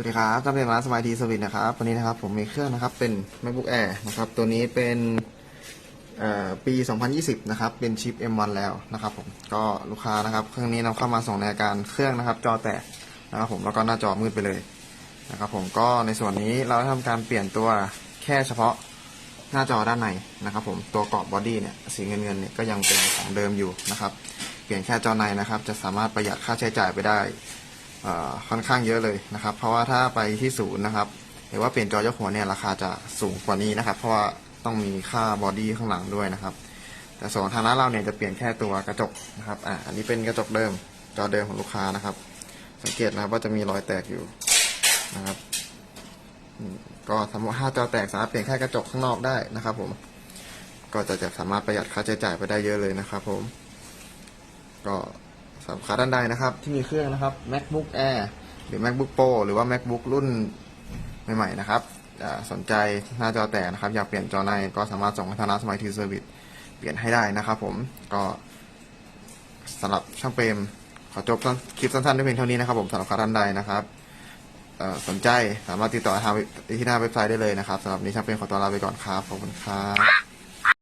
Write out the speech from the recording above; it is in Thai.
สวัสดีครับท่านเป็นร้านสบายดีสวิตนะครับวันนี้นะครับผมมีเครื่องนะครับเป็น macbook air นะครับ ตัวนี้เป็นปี 2020 นะครับ เป็นชิป M1 แล้วนะครับผม ก็ลูกค้านะครับ เครื่องนี้นำเข้ามาส่งในอาการเครื่องนะครับ จอแตกนะครับผมแล้วก็หน้าจอมืดไปเลยนะครับผมก็ในส่วนนี้เราได้ทำการเปลี่ยนตัวแค่เฉพาะหน้าจอด้านในนะครับผมตัวกรอบบอดี้เนี่ยสีเงินเงินเนี่ยก็ยังเป็นของเดิมอยู่นะครับ เปลี่ยนแค่จอในนะครับ จะสามารถประหยัดค่าใช้จ่ายไปได้ ค่อนข้างเยอะเลยนะครับ เพราะว่าถ้าไปที่ศูนย์นะครับหรือว่าเปลี่ยนจอยกหัวเนี่ยราคาจะสูงกว่านี้นะครับ เพราะว่าต้องมีค่าบอดี้ข้างหลังด้วยนะครับ แต่ส่วนทางร้านเราเนี่ยจะเปลี่ยนแค่ตัวกระจกนะครับอ่าอันนี้เป็นกระจกเดิมจอเดิมของลูกค้านะครับ สังเกตนะครับว่าจะมีรอยแตกอยู่นะครับก็สมมติถ้าจอแตกสามารถเปลี่ยนแค่กระจกข้างนอกได้นะครับ ผม ก็จะจะสามารถประหยัดค่าใช้จ่ายไปได้เยอะเลยนะครับ ผม ก็ สำหรับลูกค้าด้านใดนะครับ ที่มีเครื่องนะครับ macbook air หรือ macbook pro หรือว่า macbook รุ่นใหม่ๆนะครับสนใจหน้าจอแตกนะครับ อยากเปลี่ยนจอในก็สามารถส่งให้ทางร้านสมัยทีเซอร์วิสเปลี่ยนให้ได้นะครับผมก็สำหรับช่างเปรมขอจบคลิปสั้นๆด้วยเพียงเท่านี้นะครับผมสำหรับลูกค้านใดนะครับสนใจสามารถติดต่อทางที่หน้าเว็บไซต์ได้เลยนะครับสำหรับนี้ช่างเปรมขอตัวลาไปก่อนครับขอบคุณครับ